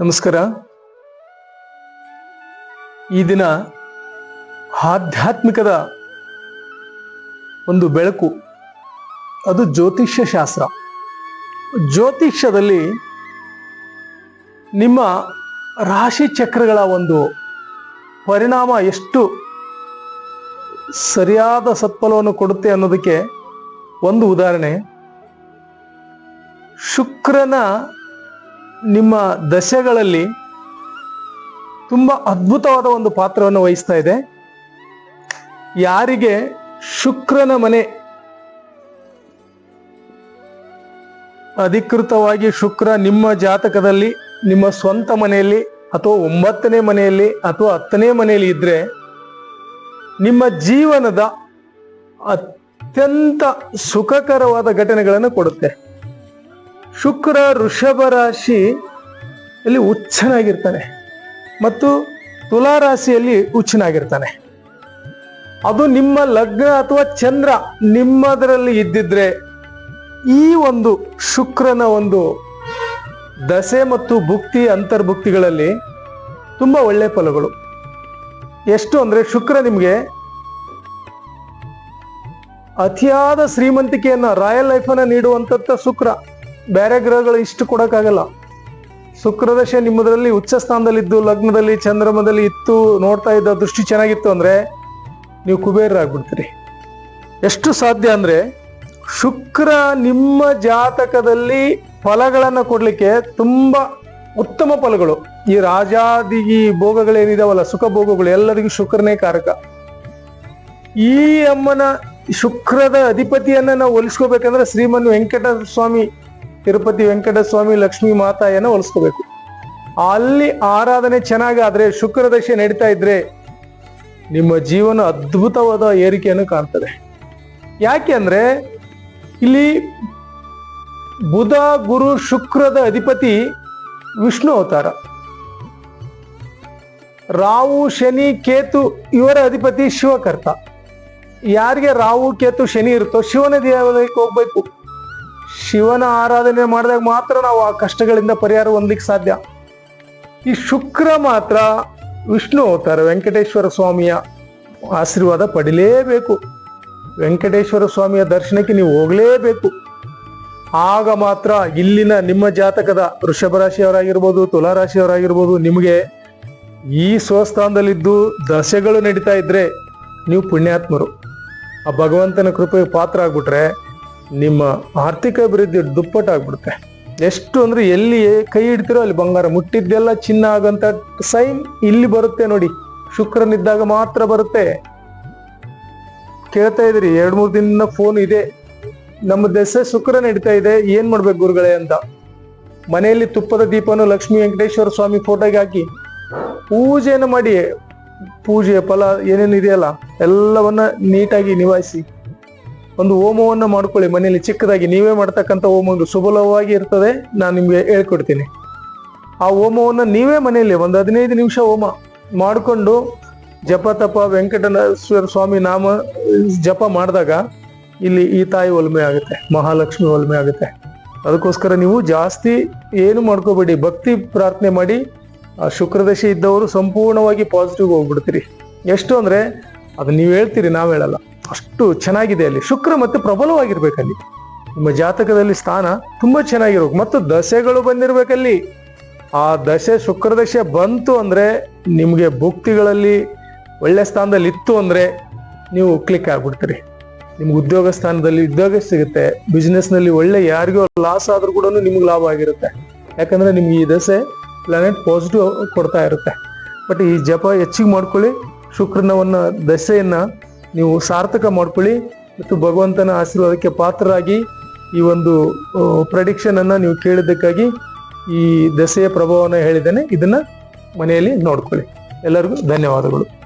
ನಮಸ್ಕಾರ. ಈ ದಿನ ಆಧ್ಯಾತ್ಮಿಕದ ಒಂದು ಬೆಳಕು, ಅದು ಜ್ಯೋತಿಷ್ಯ ಶಾಸ್ತ್ರ. ಜ್ಯೋತಿಷ್ಯದಲ್ಲಿ ನಿಮ್ಮ ರಾಶಿ ಚಕ್ರಗಳ ಒಂದು ಪರಿಣಾಮ ಎಷ್ಟು ಸರಿಯಾದ ಸತ್ಫಲವನ್ನು ಕೊಡುತ್ತೆ ಅನ್ನೋದಕ್ಕೆ ಒಂದು ಉದಾಹರಣೆ. ಶುಕ್ರನ ನಿಮ್ಮ ದಶೆಗಳಲ್ಲಿ ತುಂಬ ಅದ್ಭುತವಾದ ಒಂದು ಪಾತ್ರವನ್ನು ವಹಿಸ್ತಾ ಇದೆ. ಯಾರಿಗೆ ಶುಕ್ರನ ಮನೆ ಅಧಿಕೃತವಾಗಿ ಶುಕ್ರ ನಿಮ್ಮ ಜಾತಕದಲ್ಲಿ, ನಿಮ್ಮ ಸ್ವಂತ ಮನೆಯಲ್ಲಿ ಅಥವಾ ಒಂಬತ್ತನೇ ಮನೆಯಲ್ಲಿ ಅಥವಾ ಹತ್ತನೇ ಮನೆಯಲ್ಲಿ ಇದ್ರೆ ನಿಮ್ಮ ಜೀವನದ ಅತ್ಯಂತ ಸುಖಕರವಾದ ಘಟನೆಗಳನ್ನು ಕೊಡುತ್ತೆ. ಶುಕ್ರ ಋಷಭ ರಾಶಿ ಅಲ್ಲಿ ಉಚ್ಚನಾಗಿರ್ತಾನೆ ಮತ್ತು ತುಲಾ ರಾಶಿಯಲ್ಲಿ ಅದು ನಿಮ್ಮ ಲಗ್ನ ಅಥವಾ ಚಂದ್ರ ನಿಮ್ಮದರಲ್ಲಿ ಇದ್ದಿದ್ರೆ ಈ ಒಂದು ಶುಕ್ರನ ಒಂದು ದಸೆ ಮತ್ತು ಭುಕ್ತಿ ಅಂತರ್ಭುಕ್ತಿಗಳಲ್ಲಿ ತುಂಬ ಒಳ್ಳೆ ಫಲಗಳು. ಎಷ್ಟು ಅಂದರೆ ಶುಕ್ರ ನಿಮಗೆ ಅತಿಯಾದ ಶ್ರೀಮಂತಿಕೆಯನ್ನು ರಾಯಲ್ ಲೈಫನ್ನು ನೀಡುವಂಥದ್ದು ಶುಕ್ರ. ಬೇರೆ ಗ್ರಹಗಳು ಇಷ್ಟು ಕೊಡೋಕ್ಕಾಗಲ್ಲ. ಶುಕ್ರದಶೆ ನಿಮ್ಮದರಲ್ಲಿ ಉಚ್ಚ ಸ್ಥಾನದಲ್ಲಿದ್ದು, ಲಗ್ನದಲ್ಲಿ, ಚಂದ್ರಮದಲ್ಲಿ ಇತ್ತು, ನೋಡ್ತಾ ಇದ್ದ ದೃಷ್ಟಿ ಚೆನ್ನಾಗಿತ್ತು ಅಂದ್ರೆ ನೀವು ಕುಬೇರರಾಗ್ಬಿಡ್ತೀರಿ. ಎಷ್ಟು ಸಾಧ್ಯ ಅಂದ್ರೆ ಶುಕ್ರ ನಿಮ್ಮ ಜಾತಕದಲ್ಲಿ ಫಲಗಳನ್ನು ಕೊಡಲಿಕ್ಕೆ ತುಂಬಾ ಉತ್ತಮ ಫಲಗಳು. ಈ ರಾಜಾದಿ ಈ ಭೋಗಗಳೇನಿದಾವಲ್ಲ, ಸುಖ ಭೋಗಗಳು ಎಲ್ಲರಿಗೂ ಶುಕ್ರನೇ ಕಾರಕ. ಈ ಅಮ್ಮನ ಶುಕ್ರದ ಅಧಿಪತಿಯನ್ನ ನಾವು ಒಲಿಸ್ಕೋಬೇಕಂದ್ರೆ ಶ್ರೀಮನ್ ವೆಂಕಟ ಸ್ವಾಮಿ ತಿರುಪತಿ ವೆಂಕಟಸ್ವಾಮಿ ಲಕ್ಷ್ಮೀ ಮಾತಾಯನ್ನ ಹೋಲಿಸ್ಕೋಬೇಕು. ಅಲ್ಲಿ ಆರಾಧನೆ ಚೆನ್ನಾಗಾದ್ರೆ ಶುಕ್ರ ದಶೆ ನಡೀತಾ ಇದ್ರೆ ನಿಮ್ಮ ಜೀವನ ಅದ್ಭುತವಾದ ಏರಿಕೆಯನ್ನು ಕಾಣ್ತದೆ. ಯಾಕೆ ಅಂದ್ರೆ, ಇಲ್ಲಿ ಬುಧ, ಗುರು, ಶುಕ್ರದ ಅಧಿಪತಿ ವಿಷ್ಣು ಅವತಾರ. ರಾವು ಶನಿ, ಕೇತು ಇವರ ಅಧಿಪತಿ ಶಿವಕರ್ತ. ಯಾರಿಗೆ ರಾವು ಕೇತು, ಶನಿ ಇರುತ್ತೋ ಶಿವನ ದೇವಾಲಯಕ್ಕೆ ಹೋಗ್ಬೇಕು. ಶಿವನ ಆರಾಧನೆ ಮಾಡಿದಾಗ ಮಾತ್ರ ನಾವು ಆ ಕಷ್ಟಗಳಿಂದ ಪರಿಹಾರ ಹೊಂದಲಿಕ್ಕೆ ಸಾಧ್ಯ. ಈ ಶುಕ್ರ ಮಾತ್ರ ವಿಷ್ಣು ಅವತಾರ, ವೆಂಕಟೇಶ್ವರ ಸ್ವಾಮಿಯ ಆಶೀರ್ವಾದ ಪಡಿಲೇಬೇಕು. ವೆಂಕಟೇಶ್ವರ ಸ್ವಾಮಿಯ ದರ್ಶನಕ್ಕೆ ನೀವು ಹೋಗಲೇಬೇಕು. ಆಗ ಮಾತ್ರ ಇಲ್ಲಿನ ನಿಮ್ಮ ಜಾತಕದ ವೃಷಭ ರಾಶಿಯವರಾಗಿರ್ಬೋದು ತುಲಾ ರಾಶಿಯವರಾಗಿರ್ಬೋದು ನಿಮಗೆ ಈ ಸ್ವಸ್ಥಾನದಲ್ಲಿದ್ದು ದಶೆಗಳು ನಡೀತಾ ಇದ್ರೆ ನೀವು ಪುಣ್ಯಾತ್ಮರು. ಆ ಭಗವಂತನ ಕೃಪೆಗೆ ಪಾತ್ರ ಆಗ್ಬಿಟ್ರೆ ನಿಮ್ಮ ಆರ್ಥಿಕ ಅಭಿವೃದ್ಧಿ ದುಪ್ಪಟ್ಟಾಗ್ಬಿಡುತ್ತೆ ಎಷ್ಟು ಅಂದ್ರೆ ಎಲ್ಲಿ ಕೈ ಇಡ್ತಿರೋ ಅಲ್ಲಿ ಬಂಗಾರ ಮುಟ್ಟಿದ್ದೆಲ್ಲ ಚಿನ್ನ ಆಗಂತ ಸೈನ್ ಇಲ್ಲಿ ಬರುತ್ತೆ ನೋಡಿ. ಶುಕ್ರನಿದ್ದಾಗ ಮಾತ್ರ ಬರುತ್ತೆ. ಕೇಳ್ತಾ ಇದ್ರಿ ಎರಡ್ ಮೂರ್ ದಿನ ಫೋನ್ ಇದೆ. ನಮ್ಮ ದೆಸೆ ಶುಕ್ರ ನಡೀತಾ ಇದೆ. ಏನ್ ಮಾಡ್ಬೇಕು ಗುರುಗಳೇ ಅಂತ. ಮನೆಯಲ್ಲಿ ತುಪ್ಪದ ದೀಪನು ಲಕ್ಷ್ಮೀ ವೆಂಕಟೇಶ್ವರ ಸ್ವಾಮಿ ಫೋಟೋಗೆ ಹಾಕಿ. ಪೂಜೆಯನ್ನು ಮಾಡಿ. ಪೂಜೆ ಫಲ ಏನೇನು ಇದೆಯಲ್ಲ, ಎಲ್ಲವನ್ನ ನೀಟಾಗಿ ನಿವಾಯಿಸಿ. ಒಂದು ಹೋಮವನ್ನ ಮಾಡ್ಕೊಳ್ಳಿ. ಮನೆಯಲ್ಲಿ ಚಿಕ್ಕದಾಗಿ ನೀವೇ ಮಾಡ್ತಕ್ಕಂಥ ಹೋಮ ಒಂದು ಸುಬಲವಾಗಿ ಇರ್ತದೆ. ನಾನು ನಿಮಗೆ ಹೇಳ್ಕೊಡ್ತೀನಿ. ಆ ಹೋಮವನ್ನು ನೀವೇ ಮನೆಯಲ್ಲಿ ಒಂದು ಹದಿನೈದು ನಿಮಿಷ ಹೋಮ ಮಾಡಿಕೊಂಡು ಜಪ ತಪ ವೆಂಕಟೇಶ್ವರ ಸ್ವಾಮಿ ನಾಮ ಜಪ ಮಾಡಿದಾಗ ಇಲ್ಲಿ ಈ ತಾಯಿ ಒಲ್ಮೆ ಆಗುತ್ತೆ, ಮಹಾಲಕ್ಷ್ಮಿ ಒಲ್ಮೆ ಆಗುತ್ತೆ. ಅದಕ್ಕೋಸ್ಕರ ನೀವು ಜಾಸ್ತಿ ಏನು ಮಾಡ್ಕೋಬೇಡಿ. ಭಕ್ತಿ ಪ್ರಾರ್ಥನೆ ಮಾಡಿ, ಆ ಶುಕ್ರದಶೆ ಇದ್ದವರು ಸಂಪೂರ್ಣವಾಗಿ ಪಾಸಿಟಿವ್ ಹೋಗ್ಬಿಡ್ತೀರಿ. ಎಷ್ಟು ಅಂದರೆ, ಅದು ನೀವು ಹೇಳ್ತೀರಿ, ನಾವು ಹೇಳಲ್ಲ. ಅಷ್ಟು ಚೆನ್ನಾಗಿದೆ ಅಲ್ಲಿ. ಶುಕ್ರ ಮತ್ತೆ ಪ್ರಬಲವಾಗಿರ್ಬೇಕಲ್ಲಿ. ನಿಮ್ಮ ಜಾತಕದಲ್ಲಿ ಸ್ಥಾನ ತುಂಬಾ ಚೆನ್ನಾಗಿರ್ಬೇಕು. ಮತ್ತು ದಶೆಗಳು ಬಂದಿರ್ಬೇಕಲ್ಲಿ. ಆ ದಶೆ ಶುಕ್ರ ದಶೆ ಬಂತು ಅಂದ್ರೆ ನಿಮಗೆ ಭುಕ್ತಿಗಳಲ್ಲಿ ಒಳ್ಳೆ ಸ್ಥಾನದಲ್ಲಿ ಇತ್ತು ಅಂದ್ರೆ ನೀವು ಕ್ಲಿಕ್ ಆಗ್ಬಿಡ್ತೀರಿ. ನಿಮ್ಗೆ ಉದ್ಯೋಗ ಸ್ಥಾನದಲ್ಲಿ ಉದ್ಯೋಗ ಸಿಗುತ್ತೆ. ಬಿಸ್ನೆಸ್ನಲ್ಲಿ ಒಳ್ಳೆ ಯಾರಿಗೋ ಲಾಸ್ ಆದ್ರೂ ಕೂಡ ನಿಮ್ಗೆ ಲಾಭ ಆಗಿರುತ್ತೆ. ಯಾಕಂದ್ರೆ ನಿಮ್ಗೆ ಈ ದಶೆ ಪ್ಲಾನೆಟ್ ಪಾಸಿಟಿವ್ ಕೊಡ್ತಾ ಇರುತ್ತೆ. ಬಟ್ ಈ ಜಪ ಹೆಚ್ಚಿಗೆ ಮಾಡ್ಕೊಳ್ಳಿ. ಶುಕ್ರನವನ್ನ ದಶೆಯನ್ನ ನೀವು ಸಾರ್ಥಕ ಮಾಡ್ಕೊಳ್ಳಿ ಮತ್ತು ಭಗವಂತನ ಆಶೀರ್ವಾದಕ್ಕೆ ಪಾತ್ರರಾಗಿ ಈ ಒಂದು ಪ್ರಡಿಕ್ಷನ್ ಅನ್ನ ನೀವು ಕೇಳಿದ್ದಕ್ಕಾಗಿ ಈ ದಸೆಯ ಪ್ರಭಾವನ ಹೇಳಿದ್ದೇನೆ. ಇದನ್ನ ಮನೆಯಲ್ಲಿ ನೋಡ್ಕೊಳ್ಳಿ. ಎಲ್ಲರಿಗೂ ಧನ್ಯವಾದಗಳು.